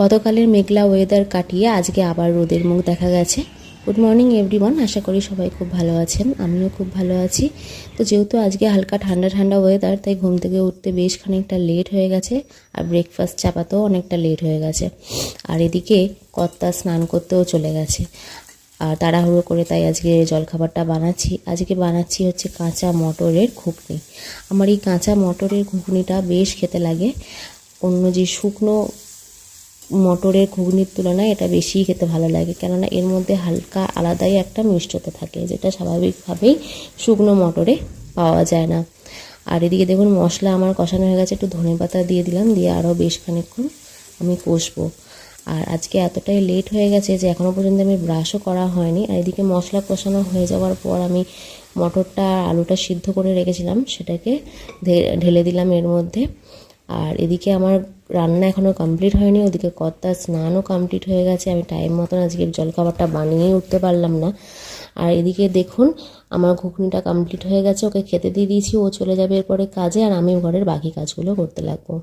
গতকালের মেঘলা ওয়েদার কাটিয়ে আজকে আবার রোদের মুখ দেখা গেছে। গুড মর্নিং এভরিওয়ান আশা করি সবাই খুব ভালো আছেন। আমিও খুব ভালো আছি। তো যেহেতু আজকে হালকা ঠান্ডা ঠান্ডা ওয়েদার তাই ঘুম থেকে উঠতে বেশ খানিকটা লেট হয়ে গেছে আর ব্রেকফাস্ট চাপাতেও অনেকটা লেট হয়ে গেছে। আর এদিকে কর্তা স্নান করতেও চলে গেছে। আর তাড়াহুড়ো করে তাই আজকে জলখাবারটা বানাচ্ছি। আজকে বানাচ্ছি হচ্ছে কাঁচা মটরের ঘুগনি। আমার এই কাঁচা মটরের ঘুগনিটা বেশ খেতে লাগে। অন্য যে শুকনো মটরের ঘুগনির তুলনায় এটা বেশি খেতে ভালো লাগে। কেননা এর মধ্যে হালকা আলাদাই একটা মিষ্টতা থাকে, যেটা স্বাভাবিকভাবেই শুকনো মটরে পাওয়া যায় না। আর এদিকে দেখুন, মশলা আমার কষানো হয়ে গেছে, একটু ধনে পাতা দিয়ে দিলাম, দিয়ে আরও বেশ খানিকক্ষণ আমি কষবো। আর আজকে এতটাই লেট হয়ে গেছে যে এখনও পর্যন্ত আমি ব্রাশও করা হয়নি। আর এদিকে মশলা কষানো হয়ে যাওয়ার পর আমি মটরটা আর আলুটা সিদ্ধ করে রেখেছিলাম, সেটাকে ঢেলে দিলাম এর মধ্যে। আর এদিকে আমার রান্না এখনও কমপ্লিট হয়নি, ওদিকে কর্তার স্নানও কমপ্লিট হয়ে গেছে, আমি টাইম মতন আজকের জলখাবারটা বানিয়ে উঠতে পারলাম না। আর এদিকে দেখুন, আমার ঘুগনিটা কমপ্লিট হয়ে গেছে, ওকে খেতে দিয়ে দিয়েছি, ও চলে যাবে এরপরে কাজে, আর আমি ঘরের বাকি কাজগুলো করতে লাগবো।